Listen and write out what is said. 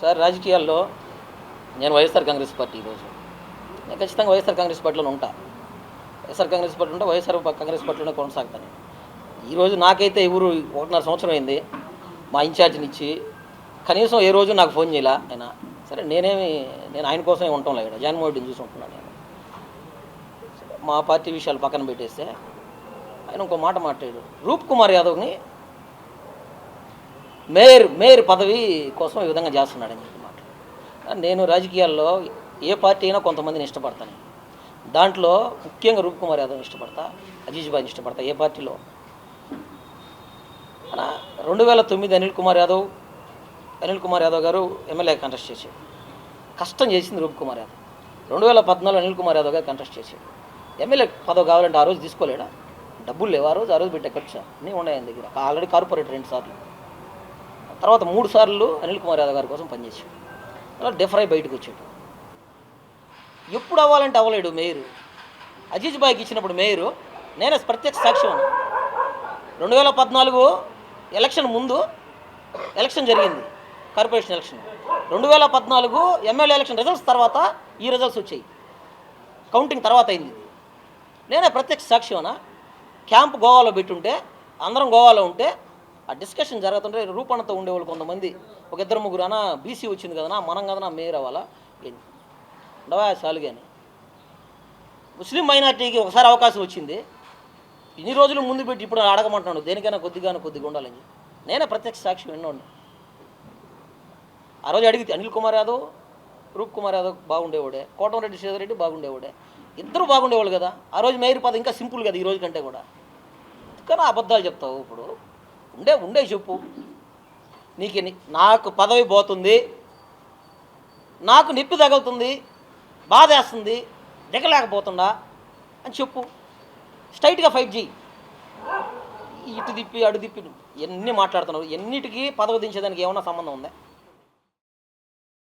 Sir రాజకీయాల్లో నేను YSR Congress party ఈరోజు నేను ఖచ్చితంగా వైఎస్ఆర్ కాంగ్రెస్ పార్టీలో ఉంటా. వైఎస్ఆర్ కాంగ్రెస్ పార్టీ ఉంటే వైఎస్ఆర్ కాంగ్రెస్ పార్టీలోనే కొనసాగుతాను ఈరోజు నాకైతే ఎవరు ఒకటిన్నర సంవత్సరం అయింది. మా ఇన్ఛార్జిని ఇచ్చి కనీసం ఏ రోజు నాకు ఫోన్ చేయాల ఆయన? సరే నేనేమి నేను ఆయన కోసమే ఉంటాం లేదు జగన్మోహన్ రెడ్డిని చూసి ఉంటున్నాను నేను. మా పార్టీ విషయాలు పక్కన పెట్టేస్తే ఆయన ఇంకో మాట మాట్లాడాడు. రూప్ కుమార్ యాదవ్ని మేయర్ మేయర్ పదవి కోసం ఈ విధంగా చేస్తున్నాడని చెప్పి మాట్లాడు నేను రాజకీయాల్లో ఏ పార్టీ అయినా కొంతమందిని ఇష్టపడతాను. దాంట్లో ముఖ్యంగా రూప్ కుమార్ యాదవ్ ఇష్టపడతా అజీజ్ ఇష్టపడతా ఏ పార్టీలో. రెండు వేల తొమ్మిది అనిల్ కుమార్ యాదవ్ అనిల్ కుమార్ యాదవ్ గారు ఎమ్మెల్యే కంటెస్ట్ చేశాడు కష్టం చేసింది రూప్ కుమార్ యాదవ్. రెండు వేల పద్నాలుగు అనిల్ కుమార్ యాదవ్ గారు కంటెస్ట్ చేశాడు ఎమ్మెల్యే పదవి కావాలంటే ఆ రోజు తీసుకోలేడా? డబ్బులు లేవు ఆ రోజు ఆ రోజు పెట్టే ఖర్చు అన్నీ ఉన్నాయి ఆయన దగ్గర. ఆల్రెడీ కార్పొరేట్ రెండు సార్లు. తర్వాత మూడు సార్లు అనిల్ కుమార్ యాదవ్ గారి కోసం పనిచేసాడు అలా డెఫ్రై బయటకు వచ్చాడు. ఎప్పుడు అవ్వాలంటే అవ్వలేడు మేయరు. అజీజ్ బాయ్కి ఇచ్చినప్పుడు మేయరు నేనే ప్రత్యక్ష సాక్ష్యం రెండు వేల పద్నాలుగు ఎలక్షన్ ముందు ఎలక్షన్ జరిగింది కార్పొరేషన్ ఎలక్షన్. రెండు వేల పద్నాలుగు ఎమ్మెల్యే ఎలక్షన్ రిజల్ట్స్ తర్వాత ఈ రిజల్ట్స్ వచ్చాయి. కౌంటింగ్ తర్వాత అయింది నేనే ప్రత్యక్ష సాక్ష్యమనా క్యాంప్ గోవాలో పెట్టుంటే అందరం గోవాలో ఉంటే ఆ డిస్కషన్ జరుగుతుంటే రూపణతో ఉండేవాళ్ళు కొంతమంది. ఒక ఇద్దరు ముగ్గురు అన్న బీసీ వచ్చింది కదనా మనం కదనా మేయర్ అవ్వాలా? ఉండవా చాలు కానీ ముస్లిం మైనార్టీకి ఒకసారి అవకాశం వచ్చింది. ఇన్ని రోజులు ముందు పెట్టి ఇప్పుడు అడగమంటున్నాడు దేనికైనా కొద్దిగానే కొద్దిగా ఉండాలని. నేనే ప్రత్యక్ష సాక్షి విన్నాను ఆ రోజు అడిగితే అనిల్ కుమార్ యాదవ్ రూప్ కుమార్ యాదవ్ బాగుండేవాడే కోటమరెడ్డి శ్రీధర్ బాగుండేవాడే. ఇద్దరు బాగుండేవాళ్ళు కదా. ఆ రోజు మేయర్ పద ఇంకా సింపుల్ కదా ఈ రోజు కంటే కూడా. కానీ అబద్ధాలు చెప్తావు ఇప్పుడు? ఉండే ఉండే చెప్పు. నీకు నాకు పదవి పోతుంది. నాకు నొప్పి తగులుతుంది. బాధ వేస్తుంది. దిగలేకపోతుందా? అని చెప్పు. స్ట్రైట్గా ఫైట్ చేయి ఇటు తిప్పి అడు తిప్పి ఎన్ని మాట్లాడుతున్నావు? ఎన్నిటికీ పదవి దించేదానికి ఏమన్నా సంబంధం ఉందా?